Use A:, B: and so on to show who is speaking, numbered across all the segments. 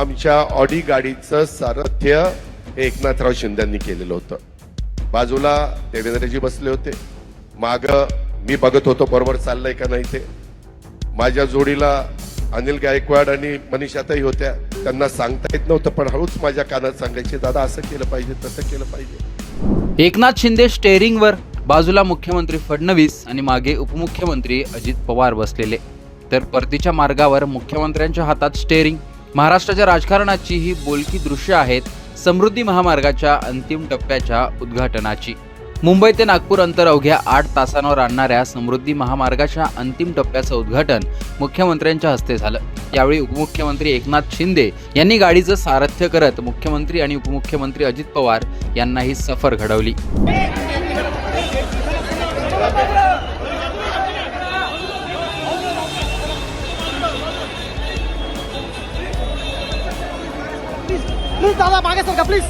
A: आमच्या ऑडी गाडीचं सारथ्य हे एकनाथराव शिंदेंनी केलेलं होतं. बाजूला देवेंद्रजी बसले होते. माग मी बघत होतो बरोबर चाललंय का नाही ते. माझ्या जोडीला अनिल गायकवाड आणि मनीषाताई होत्या. त्यांना सांगता येत नव्हतं पण हळूच माझ्या कानात सांगायचे दादा असं केलं पाहिजे तसं केलं पाहिजे.
B: एकनाथ शिंदे स्टेअरिंगवर बाजूला मुख्यमंत्री फडणवीस आणि मागे उपमुख्यमंत्री अजित पवार बसलेले. तर परतीच्या मार्गावर मुख्यमंत्र्यांच्या हातात स्टेअरिंग. महाराष्ट्राच्या राजकारणाची ही बोलकी दृश्य आहेत समृद्धी महामार्गाच्या अंतिम टप्प्याच्या उद्घाटनाची. मुंबई ते नागपूर अंतर अवघ्या आठ तासांवर आणणाऱ्या समृद्धी महामार्गाच्या अंतिम टप्प्याचं उद्घाटन मुख्यमंत्र्यांच्या हस्ते झालं. यावेळी उपमुख्यमंत्री एकनाथ शिंदे यांनी गाडीचं सारथ्य करत मुख्यमंत्री आणि उपमुख्यमंत्री अजित पवार यांना ही सफर घडवली.
C: प्लीज दादा मागे
D: सर का प्लीज.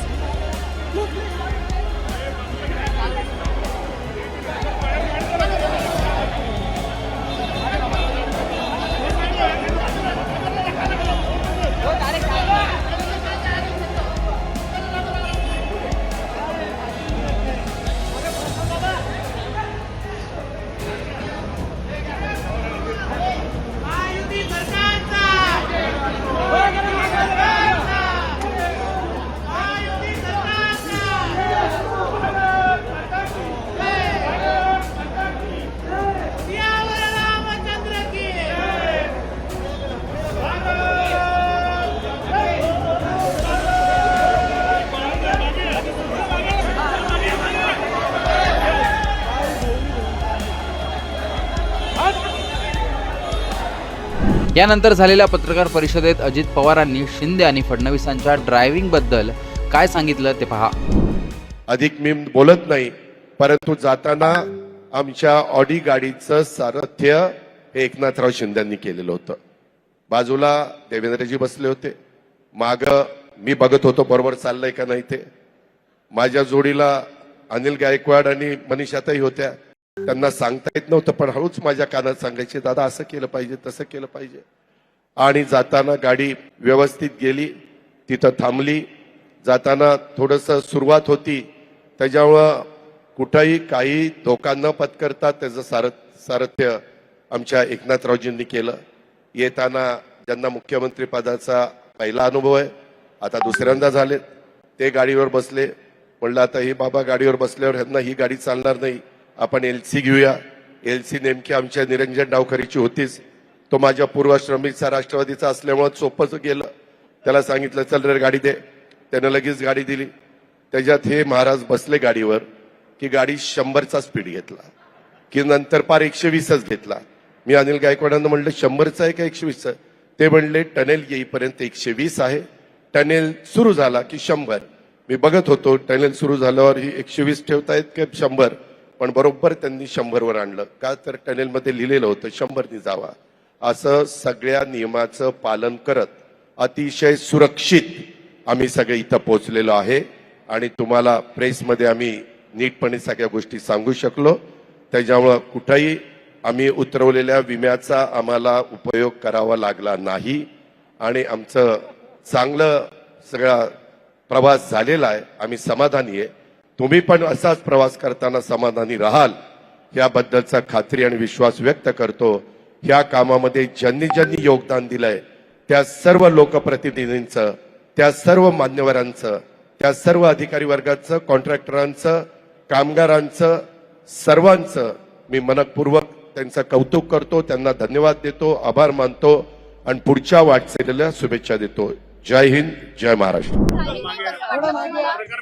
B: यानंतर झालेल्या पत्रकार परिषदेत अजित पवारांनी शिंदे आणि फडणवीसांच्या ड्रायव्हिंगबद्दल काय सांगितलं ते पहा.
A: अधिक मी बोलत नाही परंतु जाताना आमच्या ऑडी गाडीचं सारथ्य हे एकनाथराव शिंदेंनी केलेलं होतं. बाजूला देवेंद्रजी बसले होते. माग मी बघत होतो बरोबर चाललंय का नाही ते. माझ्या जोडीला अनिल गायकवाड आणि मनीषाताई होत्या. त्यांना सांगता येत नव्हतं पण हळूच माझ्या कानात सांगायचे दादा असं केलं पाहिजे तसं केलं पाहिजे. आणि जाताना गाडी व्यवस्थित गेली तिथं थांबली. जाताना थोडंसं सुरुवात होती. त्याच्यामुळं कुठंही काही धोका न पत्करता त्याचं सारथ सारथ्य आमच्या एकनाथरावजींनी केलं. येताना ज्यांना मुख्यमंत्री पदाचा पहिला अनुभव आहे आता दुसऱ्यांदा झालेत. ते गाडीवर बसले. म्हणलं आता हे बाबा गाडीवर बसल्यावर ह्यांना ही गाडी चालणार नाही. आपण एल सी घेऊया. एल सी नेमकी आमच्या निरंजन डावखरीची होतीच. तो माझ्या पूर्वाश्रमीचा राष्ट्रवादीचा असल्यामुळं सोपंच गेलं. त्याला सांगितलं चल रे गाडी दे. त्यानं लगेच गाडी दिली. त्याच्यात हे महाराज बसले गाडीवर की गाडी शंभरचा स्पीड घेतला की नंतर पार एकशे वीसच घेतला. मी अनिल गायकवाडांना म्हणलं शंभरचा आहे का एकशे वीसचा ते म्हणले टनेल येईपर्यंत एकशे वीस आहे. टनेल सुरू झाला की शंभर. मी बघत होतो टनेल सुरू झाल्यावर ही एकशे वीस ठेवतायत का शंभर? पण बरोबर त्यांनी शंभरवर आणलं. का तर टनेलमध्ये लिहिलेलं होतं शंभरनी जावा. असं सगळ्या नियमाचं पालन करत अतिशय सुरक्षित आम्ही सगळे इथं पोहोचलेलो आहे. आणि तुम्हाला प्रेसमध्ये आम्ही नीटपणे सगळ्या गोष्टी सांगू शकलो. त्याच्यामुळं कुठंही आम्ही उतरवलेल्या विम्याचा आम्हाला उपयोग करावा लागला नाही. आणि आमचं चांगलं सगळा प्रवास झालेला आहे. आम्ही समाधानी आहे. तुम्ही पण असाच प्रवास करताना समाधानी राहाल. याबद्दलचा खात्री आणि विश्वास व्यक्त करतो. या कामामध्ये ज्यांनी ज्यांनी योगदान दिलंय त्या सर्व लोकप्रतिनिधींचं त्या सर्व मान्यवरांचं त्या सर्व अधिकारी वर्गाचं कॉन्ट्रॅक्टरांचं कामगारांचं सर्वांचं मी मनपूर्वक त्यांचं कौतुक करतो त्यांना धन्यवाद देतो आभार मानतो आणि पुढच्या वाटचालीला शुभेच्छा देतो. जय हिंद जय महाराष्ट्र.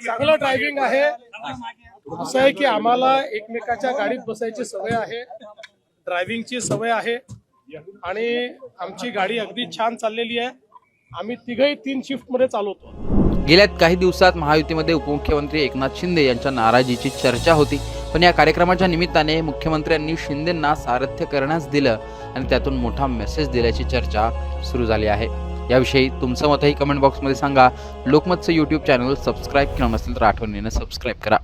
C: चांगलं ड्रायव्हिंग आहे. असं आहे की आम्हाला एकमेकाच्या गाडीत बसायची सवय आहे. ड्रायव्हिंगची सवय आहे. आणि आमची गाडी अगदी छान चाललेली आहे. आम्ही तिघही तीन शिफ्टमध्ये चालवतो.
B: गेल्या काही दिवसात महायुतीमध्ये उपमुख्यमंत्री एकनाथ शिंदे यांच्या नाराजीची चर्चा होती. पण या कार्यक्रमाच्या निमित्ताने मुख्यमंत्र्यांनी शिंदेंना सारथ्य करण्यास दिलं आणि त्यातून मोठा मेसेज दिल्याची चर्चा सुरू झाली आहे. याविषयी तुमचं मतही कमेंट बॉक्समध्ये सांगा. लोकमतचं यूट्यूब चॅनल सबस्क्राईब केलं नसेल तर आठवणीनं सबस्क्राईब करा.